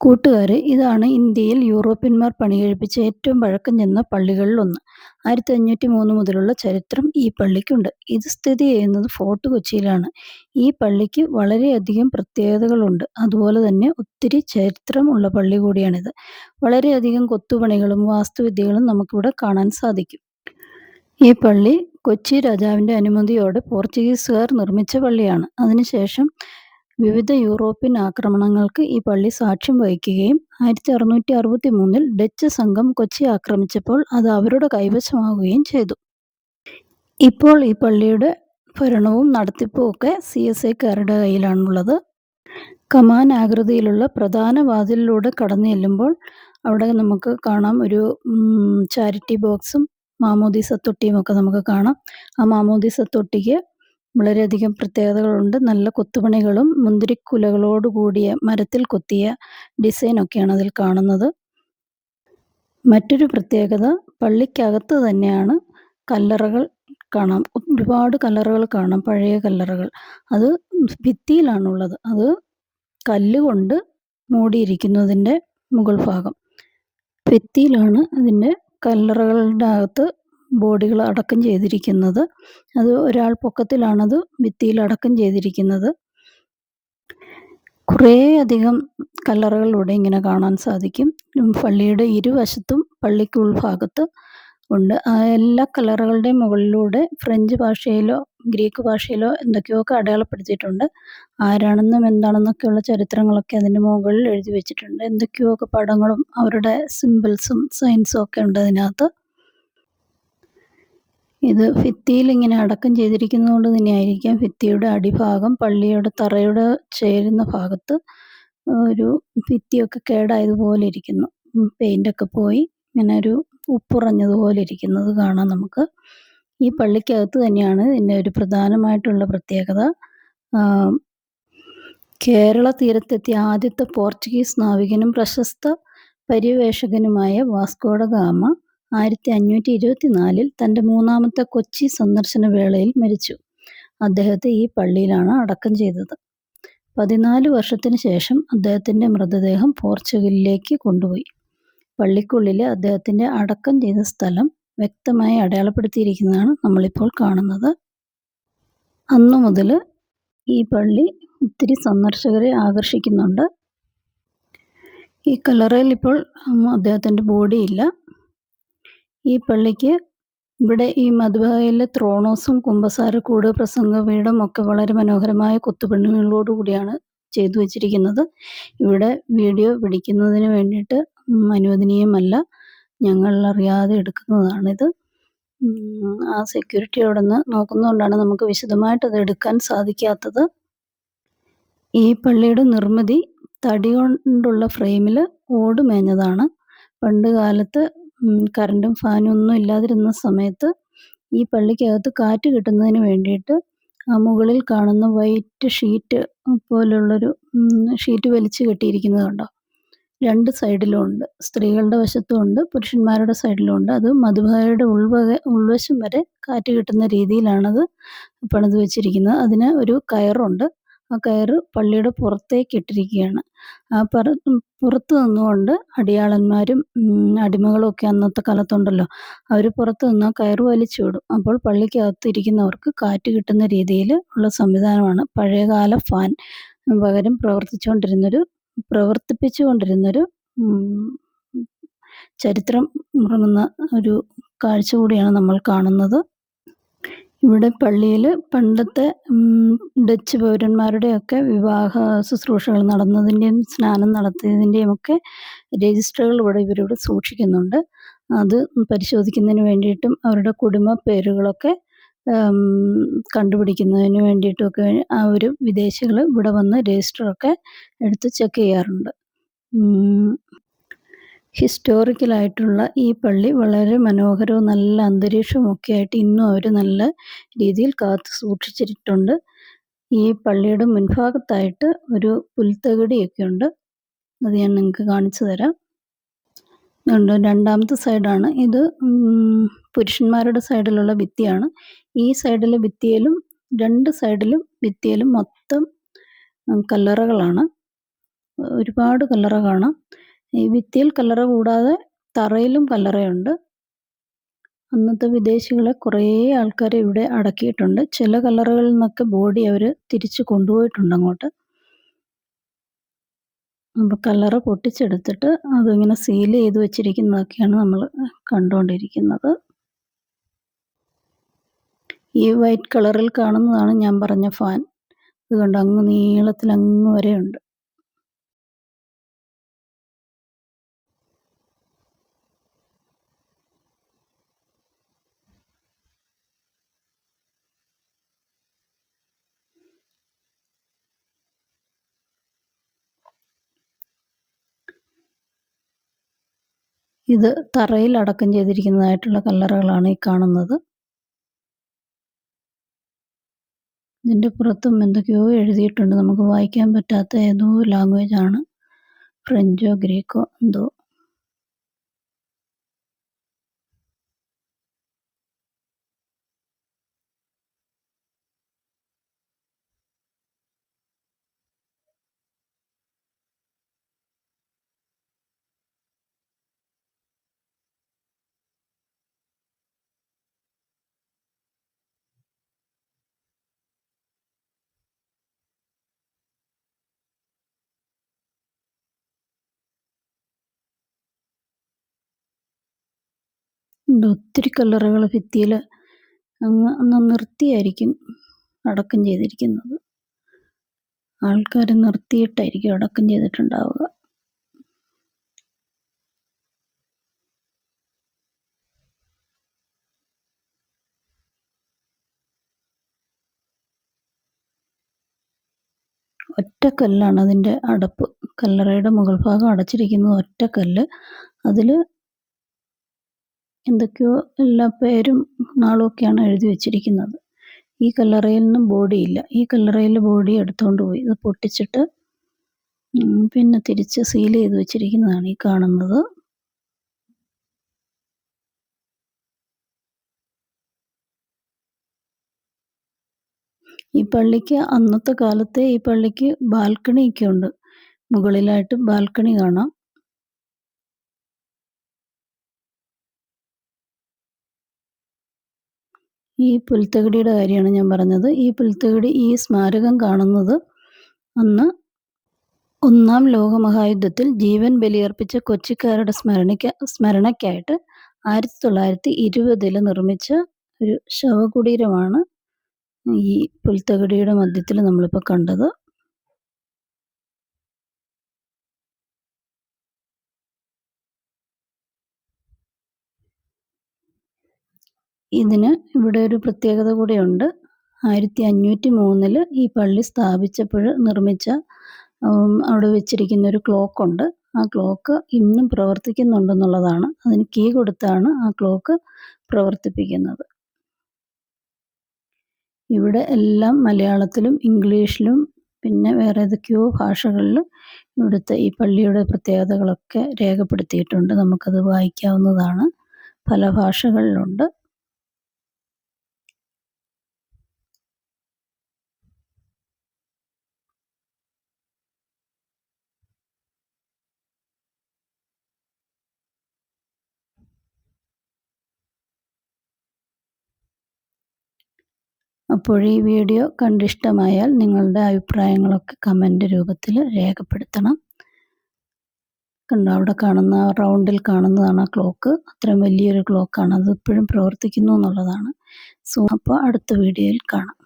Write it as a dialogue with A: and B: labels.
A: കൂട്ടുകാരെ ഇതാണ് ഇന്ത്യയിൽ യൂറോപ്യന്മാർ പണികഴിപ്പിച്ച ഏറ്റവും പഴക്കം ചെന്ന പള്ളികളിലൊന്ന്. മൂന്ന് മുതലുള്ള ചരിത്രം ഈ പള്ളിക്കുണ്ട്. ഇത് സ്ഥിതി ചെയ്യുന്നത് ഫോർട്ട് കൊച്ചിയിലാണ്. ഈ പള്ളിക്ക് വളരെയധികം പ്രത്യേകതകളുണ്ട്. അതുപോലെ തന്നെ ഒത്തിരി ചരിത്രമുള്ള പള്ളി കൂടിയാണിത്. വളരെയധികം കൊത്തുപണികളും വാസ്തുവിദ്യകളും നമുക്കിവിടെ കാണാൻ സാധിക്കും. ഈ പള്ളി കൊച്ചി രാജാവിന്റെ അനുമതിയോടെ പോർച്ചുഗീസുകാർ നിർമ്മിച്ച പള്ളിയാണ്. അതിനുശേഷം വിവിധ യൂറോപ്യൻ ആക്രമണങ്ങൾക്ക് ഈ പള്ളി സാക്ഷ്യം വഹിക്കുകയും ആയിരത്തി അറുന്നൂറ്റി അറുപത്തി മൂന്നിൽ ഡച്ച് സംഘം കൊച്ചി ആക്രമിച്ചപ്പോൾ അത് അവരുടെ കൈവശമാവുകയും ചെയ്തു. ഇപ്പോൾ ഈ പള്ളിയുടെ ഭരണവും നടത്തിപ്പും ഒക്കെ സി എസ് ഐക്കാരുടെ കയ്യിലാണുള്ളത്. കമാൻ ആകൃതിയിലുള്ള പ്രധാന വാതിലിലൂടെ കടന്നു ചെല്ലുമ്പോൾ അവിടെ നമുക്ക് കാണാം ഒരു ചാരിറ്റി ബോക്സും മാമോദീസ തൊട്ടിയും ഒക്കെ നമുക്ക് കാണാം. ആ മാമോദീസ തൊട്ടിക്ക് വളരെയധികം പ്രത്യേകതകളുണ്ട്. നല്ല കൊത്തുപണികളും മുന്തിരിക്കുലകളോട് കൂടിയ മരത്തിൽ കൊത്തിയ ഡിസൈനൊക്കെയാണ് അതിൽ കാണുന്നത്. മറ്റൊരു പ്രത്യേകത പള്ളിക്കകത്ത് തന്നെയാണ് കല്ലറകൾ കാണാം. ഒരുപാട് കല്ലറകൾ കാണാം. പഴയ കല്ലറകൾ. അത് ഭിത്തിയിലാണുള്ളത്. അത് കല്ലുകൊണ്ട് മൂടിയിരിക്കുന്നതിന്റെ മുകൾ ഭാഗം. ഭിത്തിയിലാണ് അതിന്റെ കല്ലറകളുടെ അകത്ത് ബോഡികൾ അടക്കം ചെയ്തിരിക്കുന്നത്. അത് ഒരാൾ പൊക്കത്തിലാണത് ഭിത്തിയിൽ അടക്കം ചെയ്തിരിക്കുന്നത്. കുറേ അധികം ഇവിടെ ഇങ്ങനെ കാണാൻ സാധിക്കും. പള്ളിയുടെ ഇരുവശത്തും പള്ളിക്ക് ഉൾഭാഗത്ത് ഉണ്ട്. ആ എല്ലാ കല്ലറകളുടെയും മുകളിലൂടെ ഫ്രഞ്ച് ഭാഷയിലോ ഗ്രീക്ക് ഭാഷയിലോ എന്തൊക്കെയോ അടയാളപ്പെടുത്തിയിട്ടുണ്ട്. ആരാണെന്നും എന്താണെന്നൊക്കെയുള്ള ചരിത്രങ്ങളൊക്കെ അതിന്റെ മുകളിൽ എഴുതി വെച്ചിട്ടുണ്ട്. എന്തൊക്കെയോ ഒക്കെ പടങ്ങളും അവരുടെ സിമ്പിൾസും സയൻസും ഒക്കെ ഉണ്ട് അതിനകത്ത്. ഇത് ഭിത്തിയിൽ ഇങ്ങനെ അടക്കം ചെയ്തിരിക്കുന്നതുകൊണ്ട് തന്നെയായിരിക്കാം ഭിത്തിയുടെ അടിഭാഗം പള്ളിയുടെ തറയുടെ ചേരുന്ന ഭാഗത്ത് ഒരു ഭിത്തിയൊക്കെ കേടായതുപോലെ ഇരിക്കുന്നു. പെയിന്റൊക്കെ പോയി ഇങ്ങനെ ഒരു ഉപ്പുറഞ്ഞതുപോലെ ഇരിക്കുന്നത് കാണാം നമുക്ക്. ഈ പള്ളിക്കകത്ത് തന്നെയാണ് ഇതിന്റെ ഒരു പ്രധാനമായിട്ടുള്ള പ്രത്യേകത. കേരള തീരത്തെത്തിയ ആദ്യത്തെ പോർച്ചുഗീസ് നാവികനും പ്രശസ്ത പര്യവേഷകനുമായ വാസ്കോഡ ഗാമ ഇരുപത്തിനാലിൽ തന്റെ മൂന്നാമത്തെ കൊച്ചി സന്ദർശന വേളയിൽ മരിച്ചു. അദ്ദേഹത്തെ ഈ പള്ളിയിലാണ് അടക്കം ചെയ്തത്. പതിനാല് വർഷത്തിന് ശേഷം അദ്ദേഹത്തിന്റെ മൃതദേഹം പോർച്ചുഗലിലേക്ക് കൊണ്ടുപോയി. പള്ളിക്കുള്ളിലെ അദ്ദേഹത്തിന്റെ അടക്കം ചെയ്ത സ്ഥലം വ്യക്തമായി അടയാളപ്പെടുത്തിയിരിക്കുന്നതാണ് നമ്മളിപ്പോൾ കാണുന്നത്. അന്നു മുതൽ ഈ പള്ളി ഒത്തിരി സന്ദർശകരെ ആകർഷിക്കുന്നുണ്ട്. ഈ കല്ലറയിൽ ഇപ്പോൾ അദ്ദേഹത്തിന്റെ ബോഡിയില്ല. ഈ പള്ളിക്ക് ഇവിടെ ഈ മധുബായിലെ ത്രോണോസും കുമ്പസാരക്കൂട് പ്രസംഗപീഠം ഒക്കെ വളരെ മനോഹരമായ കൊത്തുപണികളോടുകൂടിയാണ് ചെയ്തു വച്ചിരിക്കുന്നത്. ഇവിടെ വീഡിയോ പിടിക്കുന്നതിന് വേണ്ടിയിട്ട് അനുവദനീയമല്ല. ഞങ്ങൾ അറിയാതെ എടുക്കുന്നതാണിത്. ആ സെക്യൂരിറ്റി അവിടെ നിന്ന് നോക്കുന്നതുകൊണ്ടാണ് നമുക്ക് വിശദമായിട്ട് അത് എടുക്കാൻ സാധിക്കാത്തത്. ഈ പള്ളിയുടെ നിർമ്മിതി തടി കൊണ്ടുള്ള ഫ്രെയിമിൽ ഓട് മേഞ്ഞതാണ്. പണ്ട് കാലത്ത് കറണ്ടും ഫാനും ഒന്നും ഇല്ലാതിരുന്ന സമയത്ത് ഈ പള്ളിക്കകത്ത് കാറ്റ് കിട്ടുന്നതിന് വേണ്ടിയിട്ട് ആ മുകളിൽ കാണുന്ന വൈറ്റ് ഷീറ്റ് പോലുള്ളൊരു ഷീറ്റ് വലിച്ചു കെട്ടിയിരിക്കുന്നത് കണ്ടോ? രണ്ട് സൈഡിലും ഉണ്ട്. സ്ത്രീകളുടെ വശത്തും ഉണ്ട് പുരുഷന്മാരുടെ സൈഡിലും ഉണ്ട്. അത് മധുബായയുടെ ഉൾവക ഉൾവശം വരെ കാറ്റ് കിട്ടുന്ന രീതിയിലാണത് പണിത് വെച്ചിരിക്കുന്നത്. അതിന് ഒരു കയറുണ്ട്. ആ കയറ് പള്ളിയുടെ പുറത്തേക്ക് ഇട്ടിരിക്കുകയാണ്. ആ പറ പുറത്ത് നിന്നുകൊണ്ട് അടിയാളന്മാരും അടിമകളും ഒക്കെ അന്നത്തെ കാലത്തുണ്ടല്ലോ. അവർ പുറത്ത് നിന്ന് ആ കയറ് വലിച്ചു വിടും. അപ്പോൾ പള്ളിക്കകത്ത് ഇരിക്കുന്നവർക്ക് കാറ്റ് കിട്ടുന്ന രീതിയിൽ ഉള്ള സംവിധാനമാണ് പഴയകാല ഫാൻ പകരം പ്രവർത്തിച്ചുകൊണ്ടിരുന്നൊരു പ്രവർത്തിപ്പിച്ചുകൊണ്ടിരുന്നൊരു ചരിത്രം ഉറങ്ങുന്ന ഒരു കാഴ്ച കൂടിയാണ് നമ്മൾ കാണുന്നത്. ഇവിടെ പള്ളിയിൽ പണ്ടത്തെ ഡച്ച് പൗരന്മാരുടെയൊക്കെ വിവാഹ ശുശ്രൂഷകൾ നടന്നതിന്റെയും സ്നാനം നടത്തിയതിന്റെയും ഒക്കെ രജിസ്റ്ററുകൾ ഇവിടെ ഇവരിവിടെ സൂക്ഷിക്കുന്നുണ്ട്. അത് പരിശോധിക്കുന്നതിന് വേണ്ടിയിട്ടും അവരുടെ കുടുംബ പേരുകളൊക്കെ കണ്ടുപിടിക്കുന്നതിന് വേണ്ടിയിട്ടുമൊക്കെ അവർ വിദേശികൾ ഇവിടെ വന്ന് രജിസ്റ്ററൊക്കെ എടുത്ത് ചെക്ക് ചെയ്യാറുണ്ട്. ഹിസ്റ്റോറിക്കലായിട്ടുള്ള ഈ പള്ളി വളരെ മനോഹരവും നല്ല അന്തരീക്ഷമൊക്കെ ആയിട്ട് ഇന്നും അവർ നല്ല രീതിയിൽ കാത്തു സൂക്ഷിച്ചിട്ടുണ്ട്. ഈ പള്ളിയുടെ മുൻഭാഗത്തായിട്ട് ഒരു പുൽത്തകിടിയൊക്കെ ഉണ്ട്. അത് ഞാൻ നിങ്ങൾക്ക് കാണിച്ചു തരാം. ഉണ്ട് രണ്ടാമത്തെ സൈഡാണ്. ഇത് പുരുഷന്മാരുടെ സൈഡിലുള്ള ഭിത്തിയാണ്. ഈ സൈഡിലെ ഭിത്തിയിലും രണ്ട് സൈഡിലും ഭിത്തിയിലും മൊത്തം കല്ലറകളാണ്. ഒരുപാട് കല്ലറ കാണാം ഈ ഭിത്തിയിൽ കല്ലറ കൂടാതെ തറയിലും കല്ലറയുണ്ട് അന്നത്തെ വിദേശികളെ കുറേ ആൾക്കാർ ഇവിടെ അടക്കിയിട്ടുണ്ട്. ചില കല്ലറകളിൽ നിന്നൊക്കെ ബോഡി അവർ തിരിച്ചു കൊണ്ടുപോയിട്ടുണ്ട് അങ്ങോട്ട്. അപ്പോൾ കല്ലറ പൊട്ടിച്ചെടുത്തിട്ട് അതിങ്ങനെ സീൽ ചെയ്ത് വെച്ചിരിക്കുന്നതൊക്കെയാണ് നമ്മൾ കണ്ടുകൊണ്ടിരിക്കുന്നത്. ഈ വൈറ്റ് കളറിൽ കാണുന്നതാണ് ഞാൻ പറഞ്ഞ ഫാൻ ഇത് അങ്ങ് നീളത്തിൽ അങ്ങ് വരെയുണ്ട്. ഇത് തറയിൽ അടക്കം ചെയ്തിരിക്കുന്നതായിട്ടുള്ള കല്ലറകളാണ് ഈ കാണുന്നത്. ഇതിന്റെ പുറത്തും എന്തൊക്കെയോ എഴുതിയിട്ടുണ്ട്. നമുക്ക് വായിക്കാൻ പറ്റാത്ത ഏതോ ലാംഗ്വേജ് ആണ്. ഫ്രഞ്ചോ ഗ്രീക്കോ എന്തോ. ഒത്തിരി കല്ലറകൾ ഭിത്തിയിൽ അങ്ങ് അന്ന് നിർത്തിയായിരിക്കും അടക്കം ചെയ്തിരിക്കുന്നത്. ആൾക്കാർ നിർത്തിയിട്ടായിരിക്കും അടക്കം ചെയ്തിട്ടുണ്ടാവുക. ഒറ്റക്കല്ലാണ് അതിന്റെ അടപ്പ്. കല്ലറയുടെ മുകൾ ഭാഗം അടച്ചിരിക്കുന്നത് ഒറ്റക്കല്ല് അതിൽ എന്തൊക്കെയോ എല്ലാ പേരും നാളും ഒക്കെയാണ് എഴുതി വെച്ചിരിക്കുന്നത്. ഈ കല്ലറയിൽ നിന്നും ബോഡിയില്ല ഈ കല്ലറയിൽ ബോഡി എടുത്തുകൊണ്ട് പോയി. ഇത് പൊട്ടിച്ചിട്ട് പിന്നെ തിരിച്ച് സീൽ ചെയ്ത് വെച്ചിരിക്കുന്നതാണ് ഈ കാണുന്നത്. ഈ പള്ളിക്ക് അന്നത്തെ കാലത്തെ ഈ പള്ളിക്ക് ബാൽക്കണിയൊക്കെ ഉണ്ട് മുകളിലായിട്ട് ബാൽക്കണി കാണാം. ഈ പുൽത്തകിടിയുടെ കാര്യമാണ് ഞാൻ പറഞ്ഞത്. ഈ പുൽത്തകിടി ഈ സ്മാരകം കാണുന്നത് അന്ന് ഒന്നാം ലോകമഹായുദ്ധത്തിൽ ജീവൻ ബലിയർപ്പിച്ച കൊച്ചിക്കാരുടെ സ്മരണയ്ക്ക് സ്മരണയ്ക്കായിട്ട് ആയിരത്തി തൊള്ളായിരത്തി ഇരുപതിൽ നിർമ്മിച്ച ഒരു ശവകുടീരമാണ് ഈ പുൽത്തകിടിയുടെ മധ്യത്തിൽ നമ്മളിപ്പോൾ കണ്ടത്. ഇതിന് ഇവിടെ ഒരു പ്രത്യേകത കൂടിയുണ്ട്. ആയിരത്തി അഞ്ഞൂറ്റി മൂന്നിൽ ഈ പള്ളി സ്ഥാപിച്ചപ്പോൾ നിർമ്മിച്ച അവിടെ വെച്ചിരിക്കുന്ന ഒരു ക്ലോക്ക് ഉണ്ട്. ആ ക്ലോക്ക് ഇന്നും പ്രവർത്തിക്കുന്നുണ്ടെന്നുള്ളതാണ് അതിന് കീ കൊടുത്താണ് ആ ക്ലോക്ക് പ്രവർത്തിപ്പിക്കുന്നത്. ഇവിടെ എല്ലാം മലയാളത്തിലും ഇംഗ്ലീഷിലും പിന്നെ വേറെ ഏതൊക്കെയോ ഭാഷകളിൽ ഇവിടുത്തെ ഈ പള്ളിയുടെ പ്രത്യേകതകളൊക്കെ രേഖപ്പെടുത്തിയിട്ടുണ്ട്. നമുക്കത് വായിക്കാവുന്നതാണ്. പല ഭാഷകളിലുണ്ട്. അപ്പോൾ ഈ വീഡിയോ കണ്ടിഷ്ടമായാൽ നിങ്ങളുടെ അഭിപ്രായങ്ങളൊക്കെ കമന്റ് രൂപത്തിൽ രേഖപ്പെടുത്തണം. കണ്ടോ അവിടെ കാണുന്ന റൗണ്ടിൽ കാണുന്നതാണ് ആ ക്ലോക്ക് അത്രയും വലിയൊരു ക്ലോക്കാണ് അത് ഇപ്പോഴും പ്രവർത്തിക്കുന്നു എന്നുള്ളതാണ്. സോ അപ്പോൾ അടുത്ത വീഡിയോയിൽ കാണാം.